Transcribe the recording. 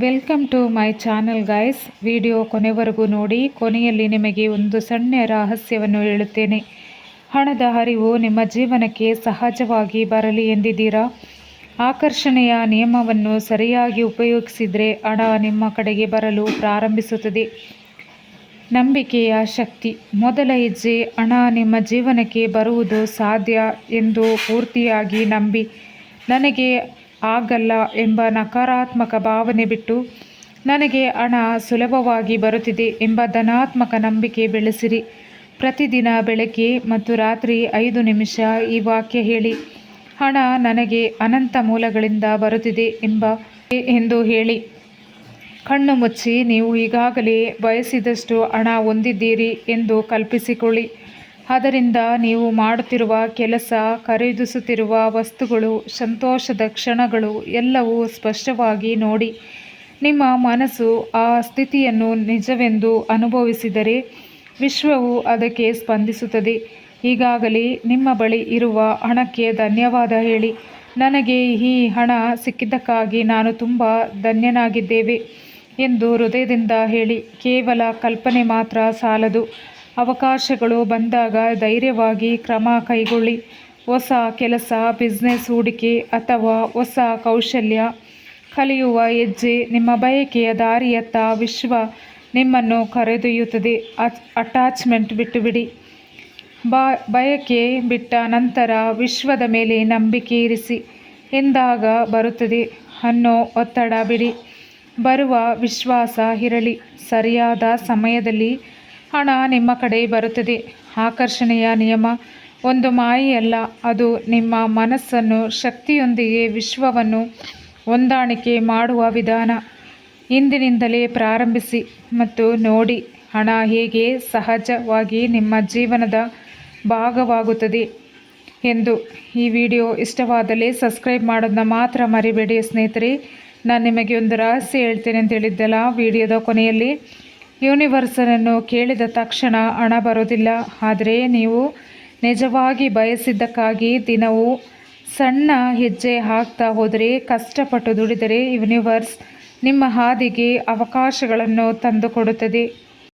Welcome to my channel guys video ಕೊನೆವರೆಗೂ ನೋಡಿ. ಕೊನೆಯಲ್ಲಿ ನಿಮಗೆ ಒಂದು ಸಣ್ಣ ರಹಸ್ಯವನ್ನು ಹೇಳುತ್ತೇನೆ. ಹಣದ ಹರಿವು ನಿಮ್ಮ ಜೀವನಕ್ಕೆ ಸಹಜವಾಗಿ ಬರಲಿ ಎಂದಿದ್ದೀರಾ? ಆಕರ್ಷಣೆಯ ನಿಯಮವನ್ನು ಸರಿಯಾಗಿ ಉಪಯೋಗಿಸಿದರೆ ಹಣ ನಿಮ್ಮ ಕಡೆಗೆ ಬರಲು ಪ್ರಾರಂಭಿಸುತ್ತದೆ. ನಂಬಿಕೆಯ ಶಕ್ತಿ. ಮೊದಲ ಹೆಜ್ಜೆ ಹಣ ನಿಮ್ಮ ಜೀವನಕ್ಕೆ ಬರುವುದು ಸಾಧ್ಯ ಎಂದು ಪೂರ್ತಿಯಾಗಿ ನಂಬಿ. ನನಗೆ ಆಗಲ್ಲ ಎಂಬ ನಕಾರಾತ್ಮಕ ಭಾವನೆ ಬಿಟ್ಟು, ನನಗೆ ಹಣ ಸುಲಭವಾಗಿ ಬರುತ್ತಿದೆ ಎಂಬ ಧನಾತ್ಮಕ ನಂಬಿಕೆ ಬೆಳೆಸಿರಿ. ಪ್ರತಿದಿನ ಬೆಳಗ್ಗೆ ಮತ್ತು ರಾತ್ರಿ ಐದು ನಿಮಿಷ ಈ ವಾಕ್ಯ ಹೇಳಿ, ಹಣ ನನಗೆ ಅನಂತ ಮೂಲಗಳಿಂದ ಬರುತ್ತಿದೆ ಎಂಬ ಎಂದು ಹೇಳಿ. ಕಣ್ಣು ಮುಚ್ಚಿ ನೀವು ಈಗಾಗಲೇ ಬಯಸಿದಷ್ಟು ಹಣ ಹೊಂದಿದ್ದೀರಿ ಎಂದು ಕಲ್ಪಿಸಿಕೊಳ್ಳಿ. ಅದರಿಂದ ನೀವು ಮಾಡುತ್ತಿರುವ ಕೆಲಸ, ಖರೀದಿಸುತ್ತಿರುವ ವಸ್ತುಗಳು, ಸಂತೋಷದ ಕ್ಷಣಗಳು ಎಲ್ಲವೂ ಸ್ಪಷ್ಟವಾಗಿ ನೋಡಿ ನಿಮ್ಮ ಮನಸ್ಸು ಆ ಸ್ಥಿತಿಯನ್ನು ನಿಜವೆಂದು ಅನುಭವಿಸಿದರೆ ವಿಶ್ವವು ಅದಕ್ಕೆ ಸ್ಪಂದಿಸುತ್ತದೆ. ಈಗಾಗಲೇ ನಿಮ್ಮ ಬಳಿ ಇರುವ ಹಣಕ್ಕೆ ಧನ್ಯವಾದ ಹೇಳಿ. ನನಗೆ ಈ ಹಣ ಸಿಕ್ಕಿದ್ದಕ್ಕಾಗಿ ನಾನು ತುಂಬ ಧನ್ಯನಾಗಿದ್ದೇವೆ ಎಂದು ಹೃದಯದಿಂದ ಹೇಳಿ. ಕೇವಲ ಕಲ್ಪನೆ ಮಾತ್ರ ಸಾಲದು. ಅವಕಾಶಗಳು ಬಂದಾಗ ಧೈರ್ಯವಾಗಿ ಕ್ರಮ ಕೈಗೊಳ್ಳಿ. ಹೊಸ ಕೆಲಸ ಬಿಸ್ನೆಸ್ ಹೂಡಿಕೆ ಅಥವಾ ಹೊಸ ಕೌಶಲ್ಯ ಕಲಿಯುವ ಹೆಜ್ಜೆ ನಿಮ್ಮ ಬಯಕೆಯ ದಾರಿಯತ್ತ ವಿಶ್ವ ನಿಮ್ಮನ್ನು ಕರೆದೊಯ್ಯುತ್ತದೆ. ಅಟ್ಯಾಚ್ಮೆಂಟ್ ಬಿಟ್ಟುಬಿಡಿ. ಬಾ, ಬಯಕೆ ಬಿಟ್ಟ ನಂತರ ವಿಶ್ವದ ಮೇಲೆ ನಂಬಿಕೆ ಇರಿಸಿ. ಎಂದಾಗ ಬರುತ್ತದೆ ಅನ್ನೋ ಒತ್ತಡ ಬಿಡಿ. ಬರುವ ವಿಶ್ವಾಸ ಇರಲಿ. ಸರಿಯಾದ ಸಮಯದಲ್ಲಿ ಹಣ ನಿಮ್ಮ ಕಡೆ ಬರುತ್ತದೆ. ಆಕರ್ಷಣೆಯ ನಿಯಮ ಒಂದು ಮಾಯಿಯಲ್ಲ, ಅದು ನಿಮ್ಮ ಮನಸ್ಸನ್ನು ಶಕ್ತಿಯೊಂದಿಗೆ ವಿಶ್ವವನ್ನು ಹೊಂದಾಣಿಕೆ ಮಾಡುವ ವಿಧಾನ. ಇಂದಿನಿಂದಲೇ ಪ್ರಾರಂಭಿಸಿ ಮತ್ತು ನೋಡಿ, ಹಣ ಹೇಗೆ ಸಹಜವಾಗಿ ನಿಮ್ಮ ಜೀವನದ ಭಾಗವಾಗುತ್ತದೆ ಎಂದು. ಈ ವಿಡಿಯೋ ಇಷ್ಟವಾದಲ್ಲಿ ಸಬ್ಸ್ಕ್ರೈಬ್ ಮಾಡೋದನ್ನ ಮಾತ್ರ ಮರಿಬೇಡಿ ಸ್ನೇಹಿತರೆ. ನಾನು ನಿಮಗೆ ಒಂದು ರಹಸ್ಯ ಹೇಳ್ತೇನೆ ಅಂತ ಹೇಳಿದ್ದೆಲ್ಲ ವಿಡಿಯೋದ ಕೊನೆಯಲ್ಲಿ. ಯೂನಿವರ್ಸನನ್ನು ಕೇಳಿದ ತಕ್ಷಣ ಹಣ ಬರೋದಿಲ್ಲ ಆದರೆ ನೀವು ನಿಜವಾಗಿ ಬಯಸಿದ್ದಕ್ಕಾಗಿ ದಿನವೂ ಸಣ್ಣ ಹೆಜ್ಜೆ ಹಾಕ್ತಾ ಹೋದರೆ, ಕಷ್ಟಪಟ್ಟು ದುಡಿದರೆ ಯೂನಿವರ್ಸ್ ನಿಮ್ಮ ಹಾದಿಗೆ ಅವಕಾಶಗಳನ್ನು ತಂದುಕೊಡುತ್ತದೆ.